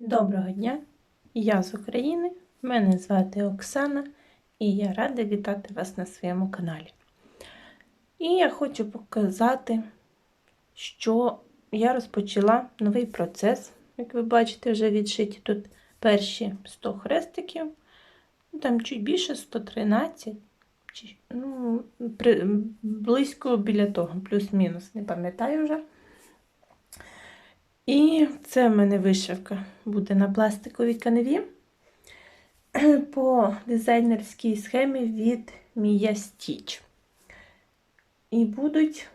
Доброго дня! Я з України, мене звати Оксана, і я рада вітати вас на своєму каналі. І я хочу показати, що я розпочала новий процес. Як ви бачите, вже відшиті тут перші 100 хрестиків, ну, там чуть більше 113, ну, близько біля того, плюс-мінус, не пам'ятаю вже. І це в мене вишивка буде на пластиковій канві по дизайнерській схемі від Mia Stitch. І будуть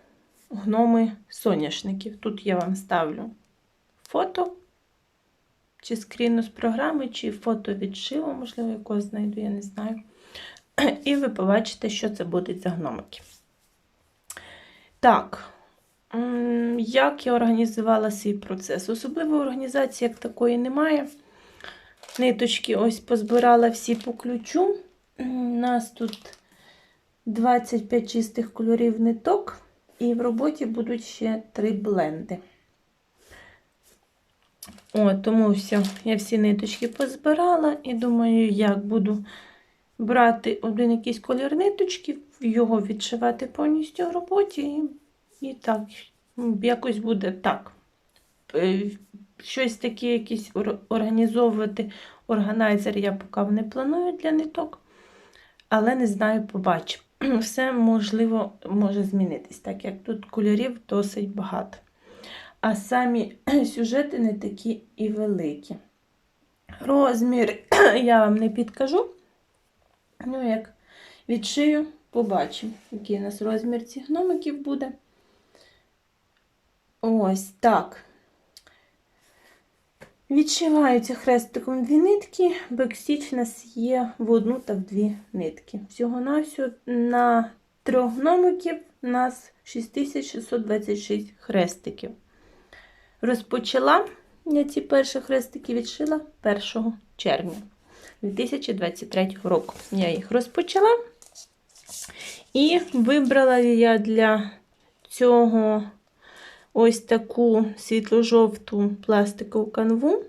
гноми соняшників. Тут я вам ставлю фото, чи скріну з програми, чи фото відшиву, можливо, якого знайду, я не знаю. І ви побачите, що це будуть за гномики. Так. М, Як я організувала свій процес? Особливої організації як такої немає. Ниточки ось позбирала всі по ключу. У нас тут 25 чистих кольорів ниток, і в роботі будуть ще 3 бленди. О, тому все, я всі ниточки позбирала і думаю, як буду брати один якийсь колір ниточки, його відшивати повністю в роботі. І і так, якось буде так. Е, Щось таке, якісь організовувати органайзер я поки не планую для ниток, але не знаю, побачу. Все можливо може змінитись, так як тут кольорів досить багато. А самі сюжети не такі і великі. Розмір я вам не підкажу. Ну, як відшию, побачимо, який у нас розмір цих гномиків буде. Ось так. Відшиваються хрестиком дві нитки, бекстіч у нас є в одну та в дві нитки. Всього-навсього на трьох гномиків у нас 6626 хрестиків. Розпочала я ці перші хрестики відшила 1 червня 2023 року. Я їх розпочала і вибрала я для цього ось таку світло-жовту пластикову канву.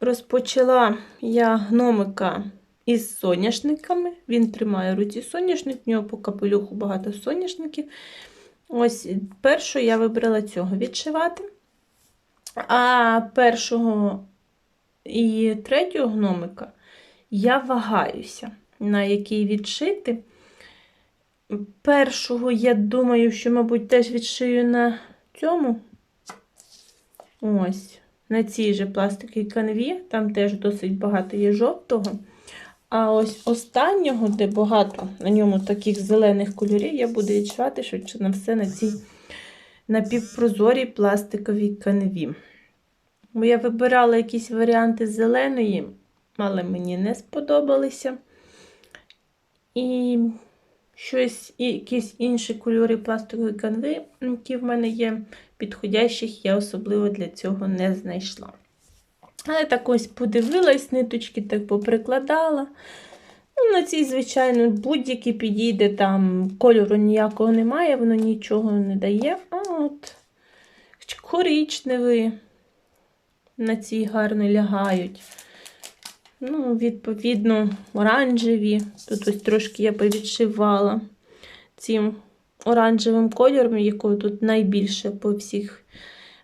Розпочала я гномика із соняшниками. Він тримає руці соняшник, в нього по капелюху багато соняшників. Ось першу я вибрала цього відшивати. А першого і третього гномика я вагаюся, на який відшити. Першого, я думаю, що, мабуть, теж відшию на цьому. Ось, на цій же пластиковій канві, там теж досить багато є жовтого. А ось останнього, де багато на ньому таких зелених кольорів, я буду відчувати, що на все на цій напівпрозорій пластиковій канві. Бо я вибирала якісь варіанти зеленої, але мені не сподобалися. І щось, якісь інші кольори пластикової канви, які в мене є, підходящих, я особливо для цього не знайшла. Але так ось подивилась, ниточки так поприкладала. Ну, На цій, звичайно, будь-який підійде, там кольору ніякого немає, воно нічого не дає. А от коричневий на цій гарно лягають. Ну, Відповідно, оранжеві. Тут ось трошки я повідшивала цим оранжевим кольором, якого тут найбільше по всіх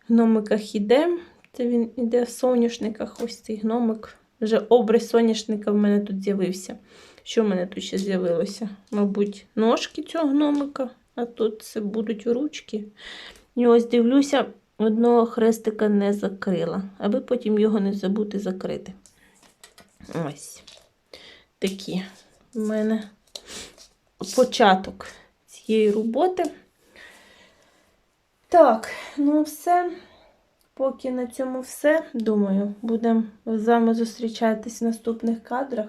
гномиках іде. Це він іде в соняшниках. Ось цей гномик. Вже образ соняшника в мене тут з'явився. Що в мене тут ще з'явилося? Мабуть, ножки цього гномика, а тут це будуть ручки. І ось дивлюся, одного хрестика не закрила, аби потім його не забути закрити. Ось такі в мене початок цієї роботи. Так, ну все. Поки на цьому все, думаю, будемо з вами зустрічатись в наступних кадрах,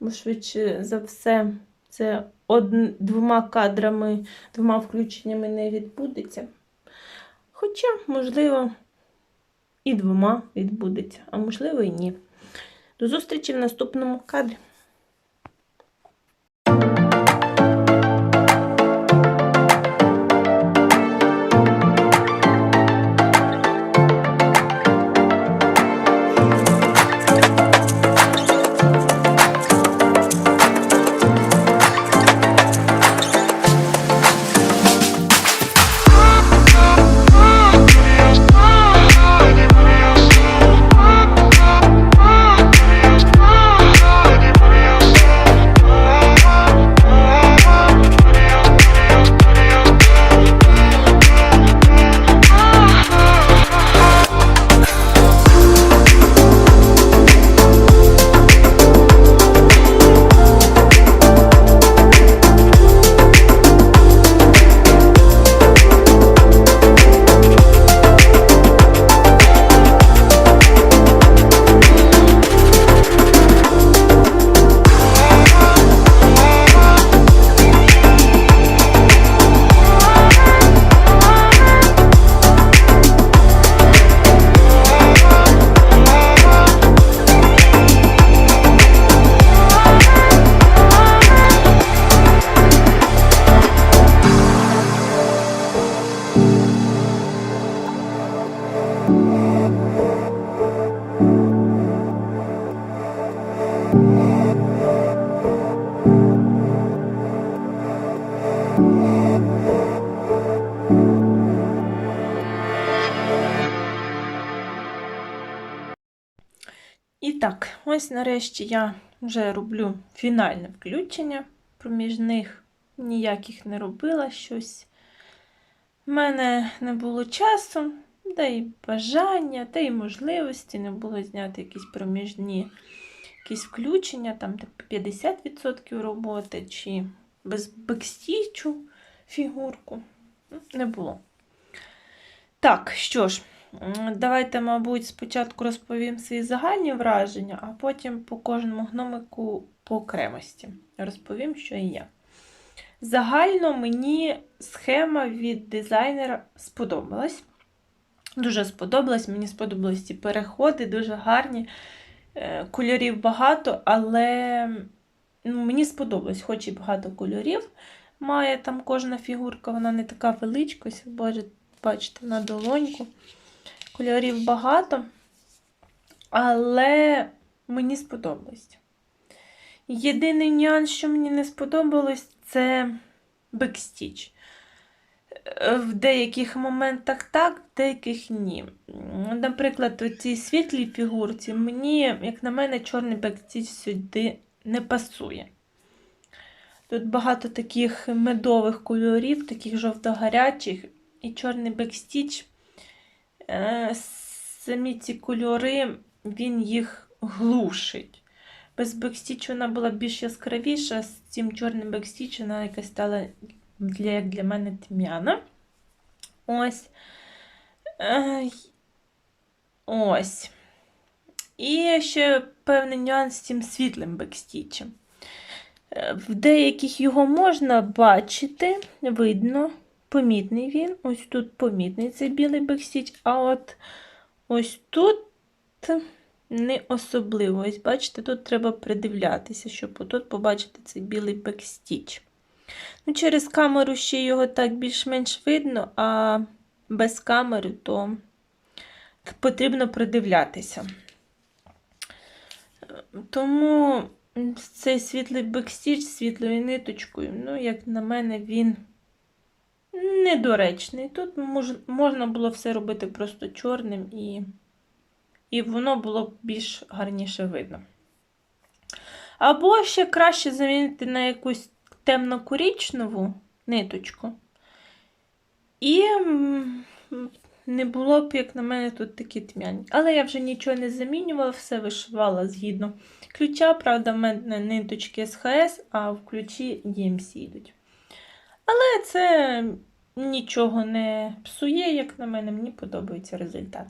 бо швидше за все, це од... двома кадрами, двома включеннями не відбудеться. Хоча, можливо, і двома відбудеться, а можливо, і ні. До зустрічі в наступному кадрі. І так, ось нарешті я вже роблю фінальне включення. проміжних, ніяких не робила щось. У мене не було часу, та й бажання, та й можливості не було зняти якісь проміжні якісь включення, там типу 50% роботи, чи без бекстічу фігурку. Ну, Не було. Так, що ж, давайте, мабуть, спочатку розповім свої загальні враження, а потім по кожному гномику по окремості розповім, що і як. Загально мені схема від дизайнера сподобалась. Дуже сподобалась, мені сподобались ці переходи, дуже гарні. Е, Кольорів багато, але ну, мені сподобалось, хоч і багато кольорів. Має там кожна фігурка, вона не така величка, бачите на долоньку. Кольорів багато, але мені сподобалось. Єдиний нюанс, що мені не сподобалось, це бекстіч. В деяких моментах так, в деяких ні. Наприклад, у цій світлій фігурці мені, як на мене, чорний бекстіч сюди не пасує. Тут багато таких медових кольорів, таких жовто-гарячих, і чорний бекстіч. е, Самі ці кольори, він їх глушить. Без бекстіч вона була більш яскравіша, з цим чорним бекстіч вона якась стала для, як для мене тьмяна. Ось. Ось. І ще певний нюанс з цим світлим бекстічем. Е, В деяких його можна бачити, видно, помітний він. Ось тут помітний цей білий бекстіч, а от ось тут не особливо. Ось бачите, тут треба придивлятися, щоб тут побачити цей білий бекстіч. Ну, через камеру ще його так більш-менш видно, а без камери то потрібно придивлятися. Тому цей світлий бекстіч світлою ниточкою, ну, як на мене, він недоречний. Тут мож, можна було все робити просто чорним, і, і воно було б більш гарніше видно. Або ще краще замінити на якусь темно-корічневу ниточку. І не було б, як на мене, тут такі тьмяні. Але я вже нічого не замінювала, все вишивала згідно ключа. Правда, в мене ниточки СХС, а в ключі DMC йдуть. Але це нічого не псує, як на мене, мені подобається результат.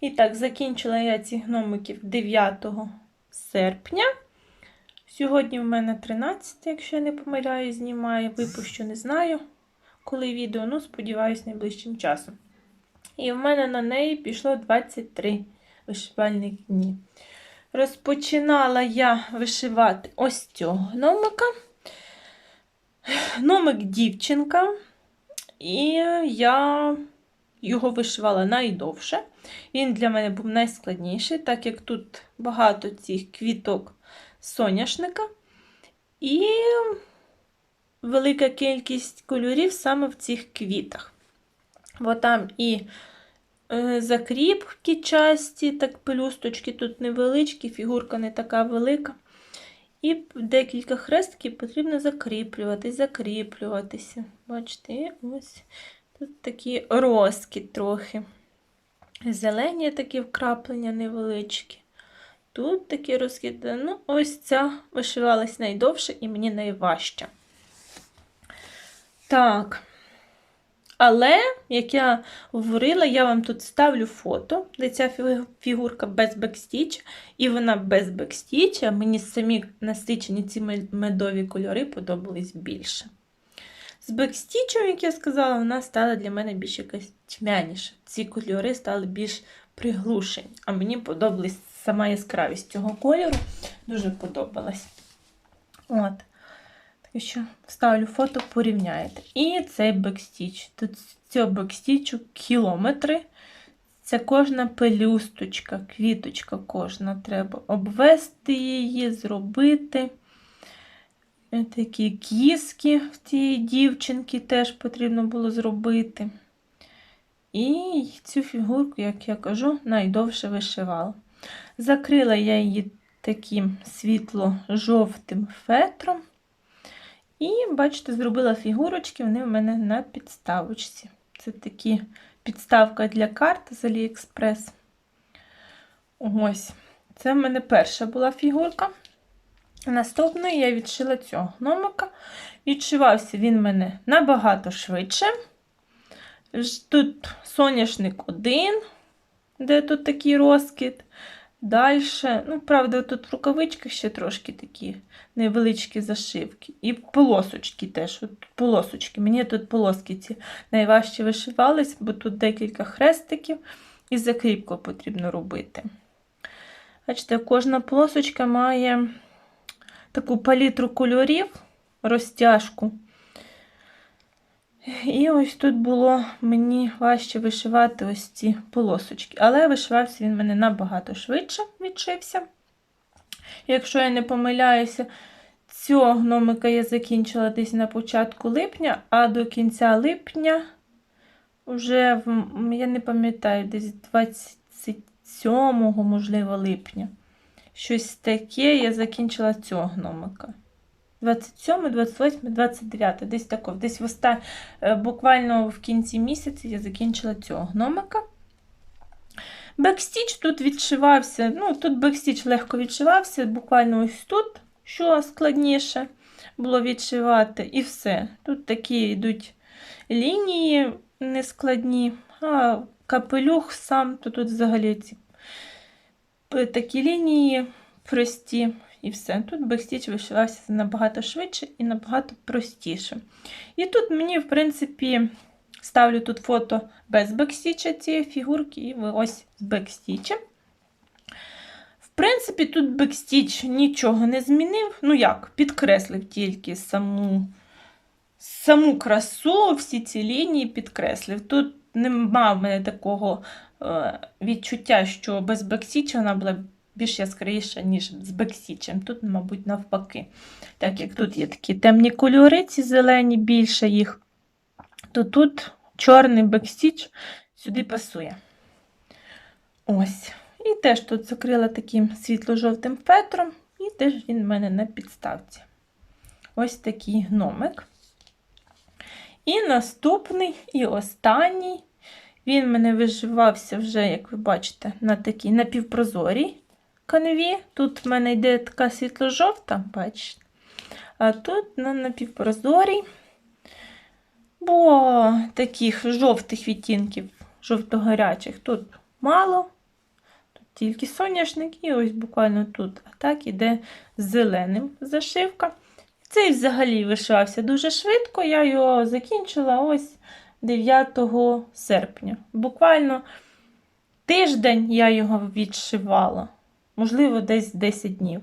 І так, закінчила я ці гномиків 9 серпня. Сьогодні в мене 13, якщо я не помиляю, знімаю. Випущу, не знаю, коли відео, ну, сподіваюсь, найближчим часом. І в мене на неї пішло 23 вишивальних дні. Розпочинала я вишивати ось цього гномика. Гномик дівчинка. І я його вишивала найдовше. Він для мене був найскладніший, так як тут багато цих квіток соняшника. І велика кількість кольорів саме в цих квітах. Бо там і е, закріпки часті, так пелюсточки тут невеличкі, фігурка не така велика. І декілька хрестків потрібно закріплювати, закріплюватися. Бачите, ось тут такі розкіт трохи. Зелені такі вкраплення невеличкі. Тут такі розкиди. Ну, ось ця вишивалась найдовше і мені найважча. Так. Але, як я говорила, я вам тут ставлю фото, де ця фігурка без бекстіч, і вона без бекстіча. Мені самі насичені ці медові кольори подобались більше. З бекстічем, як я сказала, вона стала для мене більш якась тьмяніша. Ці кольори стали більш приглушені. А мені подобалась сама яскравість цього кольору. Дуже подобалась. От. Так що ставлю фото, порівняєте. І цей бекстіч. Тут цього бекстічу кілометри. Це кожна пелюсточка, квіточка кожна. Треба обвести її, зробити. Такі кіски в цієї дівчинки теж потрібно було зробити. І цю фігурку, як я кажу, найдовше вишивала. Закрила я її таким світло-жовтим фетром. І, бачите, зробила фігурочки, вони в мене на підставочці. Це такі підставка для карт з Aliexpress. Ось. Це в мене перша була фігурка. Наступною я відшила цього гномика. Відшивався він в мене набагато швидше. Тут соняшник один, де тут такий розкид. Далі, ну, правда, тут в рукавичках ще трошки такі невеличкі зашивки. І полосочки теж. От полосочки. Мені тут полоски ці найважче вишивались, бо тут декілька хрестиків і закріпку потрібно робити. Бачите, кожна полосочка має таку палітру кольорів, розтяжку. І ось тут було мені важче вишивати ось ці полосочки. Але вишивався він мене набагато швидше відшився. Якщо я не помиляюся, цього гномика я закінчила десь на початку липня, а до кінця липня вже, я не пам'ятаю, десь 27, можливо, липня. Щось таке я закінчила цього гномика. 27, 28, 29, десь тако, десь в оста... е, буквально в кінці місяця я закінчила цього гномика. Бекстіч тут відшивався, ну тут бекстіч легко відшивався, буквально ось тут, що складніше було відшивати, і все. Тут такі йдуть лінії нескладні, а капелюх сам, то тут взагалі ці такі лінії прості. І все. Тут бекстіч вишивався набагато швидше і набагато простіше. І тут мені, в принципі, ставлю тут фото без бекстіча цієї фігурки, і ось з бекстічем. В принципі, тут бекстіч нічого не змінив. Ну як, підкреслив тільки саму, саму красу, всі ці лінії підкреслив. Тут нема в мене такого е, відчуття, що без бекстіча вона була більш яскравіша, ніж з бексічем. Тут, мабуть, навпаки. Так як тут є такі темні кольори, ці зелені, більше їх, то тут чорний бексіч сюди пасує. Ось. І теж тут закрила таким світло-жовтим фетром, і теж він в мене на підставці. Ось такий гномик. І наступний, і останній. Він в мене виживався вже, як ви бачите, на такій напівпрозорій канві. Тут в мене йде така світло-жовта, бачите. А тут на напівпрозорій. Бо таких жовтих відтінків, жовто-гарячих, тут мало. Тут тільки соняшник, і ось буквально тут. А так іде зеленим зашивка. Цей взагалі вишивався дуже швидко. Я його закінчила ось 9 серпня. Буквально тиждень я його відшивала. Можливо, десь 10 днів.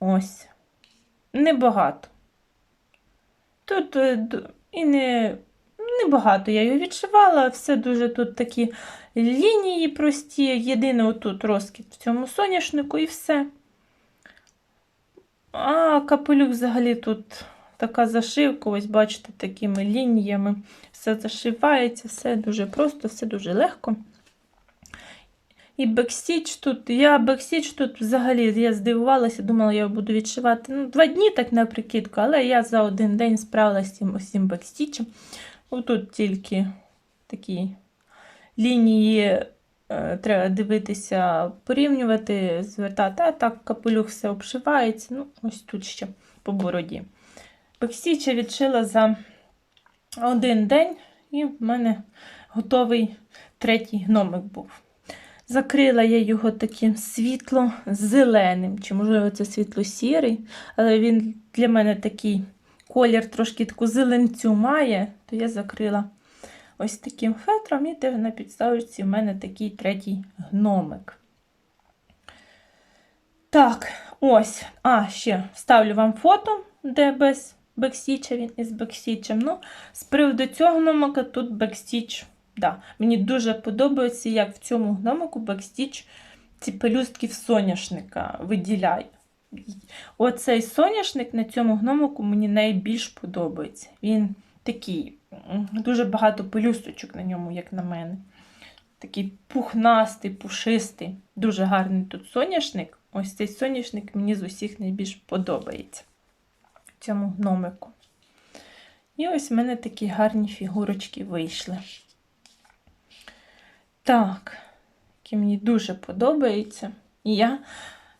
Ось. Небагато. Тут е, і не, небагато я його відшивала, все дуже тут такі лінії прості. Єдине отут розкид в цьому соняшнику і все. А капелюх взагалі тут така зашивка, ось бачите, такими лініями. Все зашивається, все дуже просто, все дуже легко. І бекстіч тут, я бекстіч тут взагалі я здивувалася, думала, я буду відшивати ну, два дні так на прикидку, але я за один день справилася з цим усім бекстічем. Тут тільки такі лінії е, треба дивитися, порівнювати, звертати, а так капелюх все обшивається. Ну, ось тут ще по бороді. Бекстіча відшила за один день, і в мене готовий третій гномик був. Закрила я його таким світло-зеленим, чи, можливо, це світло-сірий, але він для мене такий колір трошки таку зеленцю має, то я закрила ось таким фетром, і на підставочці в мене такий третій гномик. Так, ось. А, ще вставлю вам фото, де без бексіча він із бексічем. Ну, з приводу цього гномика тут бекстіч. Да, мені дуже подобається, як в цьому гномику бекстіч ці пелюстки в соняшника виділяє. Оцей соняшник на цьому гномику мені найбільш подобається. Він такий, дуже багато пелюсточок на ньому, як на мене. такий пухнастий, пушистий, дуже гарний тут соняшник. Ось цей соняшник мені з усіх найбільш подобається цьому гномику. І ось в мене такі гарні фігурочки вийшли. Так, які мені дуже подобаються. І я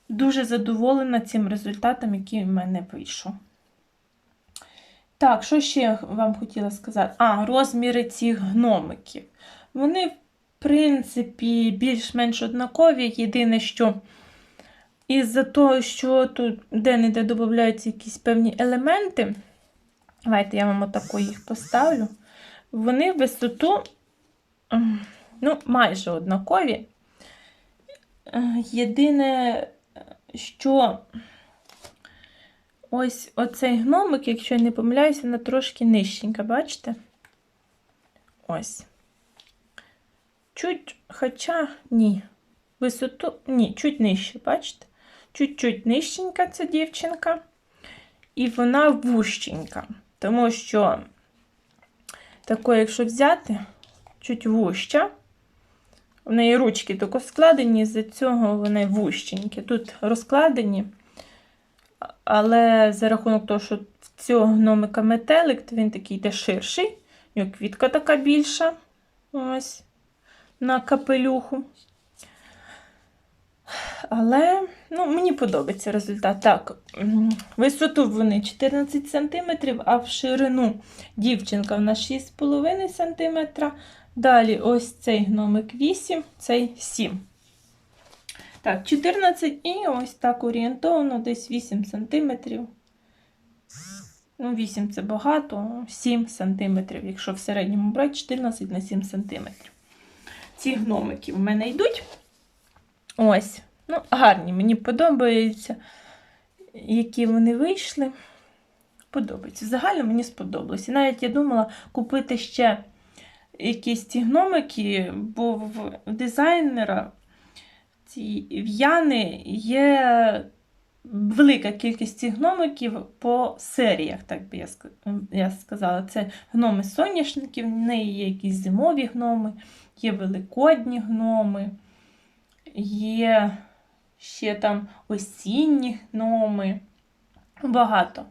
дуже задоволена цим результатом, який в мене вийшов. Так, що ще я вам хотіла сказати? А, розміри цих гномиків. Вони, в принципі, більш-менш однакові. Єдине, що із-за того, що тут де-не-де додаються якісь певні елементи, давайте я вам отако їх поставлю. Вони в висоту ем, ну, майже однакові. Е, Єдине, що ось оцей гномик, якщо я не помиляюся, вона трошки нижченька, бачите? Ось. Чуть, хоча ні. Висоту, ні, чуть нижче, бачите? Чуть-чуть нижченька ця дівчинка. І вона вущенька. Тому що, тако, якщо взяти, чуть вуща. В неї ручки тако складені, з-за цього вони вущенькі. Тут розкладені, але за рахунок того, що в цього гномика метелик, то він такий йде ширший. Його квітка така більша. Ось на капелюху. Але ну, мені подобається результат. Так, висоту вони 14 см, а в ширину дівчинка в нас 6,5 см. Далі ось цей гномик 8, цей 7. Так, 14 і ось так орієнтовно, десь 8 см. Ну, 8 це багато, 7 см, якщо в середньому брати 14 на 7 см. Ці гномики в мене йдуть. Ось. Ну, гарні, мені подобаються, які вони вийшли. Подобається. Загально мені сподобалось. І навіть я думала купити ще якісь ці гномики, бо в дизайнера ці в'яни є велика кількість цих гномиків по серіях, так би я сказала. Це гноми соняшників, в неї є якісь зимові гноми, є великодні гноми, є ще там осінні гноми. Багато.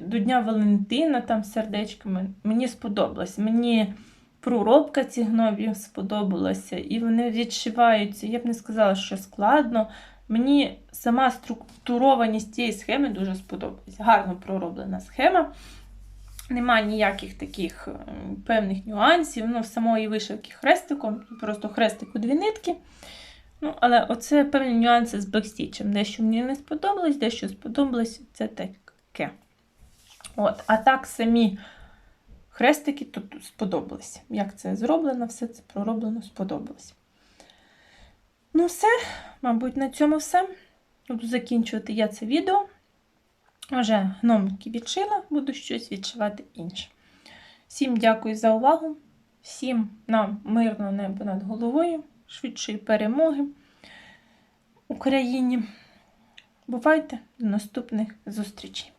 До Дня Валентина там з сердечками. Мені сподобалось. Мені проробка цих гномів сподобалася, і вони відшиваються. Я б не сказала, що складно. Мені сама структурованість цієї схеми дуже сподобалась. Гарно пророблена схема. Нема ніяких таких е, певних нюансів. Ну, самої вишивки хрестиком, просто хрестику дві нитки. Ну, але оце певні нюанси з бекстічем. Дещо мені не сподобалось, дещо сподобалось, це таке. От, а так самі хрестики тут сподобались. Як це зроблено, все це пророблено, сподобалось. Ну, все, мабуть, на цьому все. Буду закінчувати я це відео. Вже гномики відшила, буду щось відшивати інше. Всім дякую за увагу. Всім нам мирного неба над головою, швидшої перемоги Україні. Бувайте до наступних зустрічей!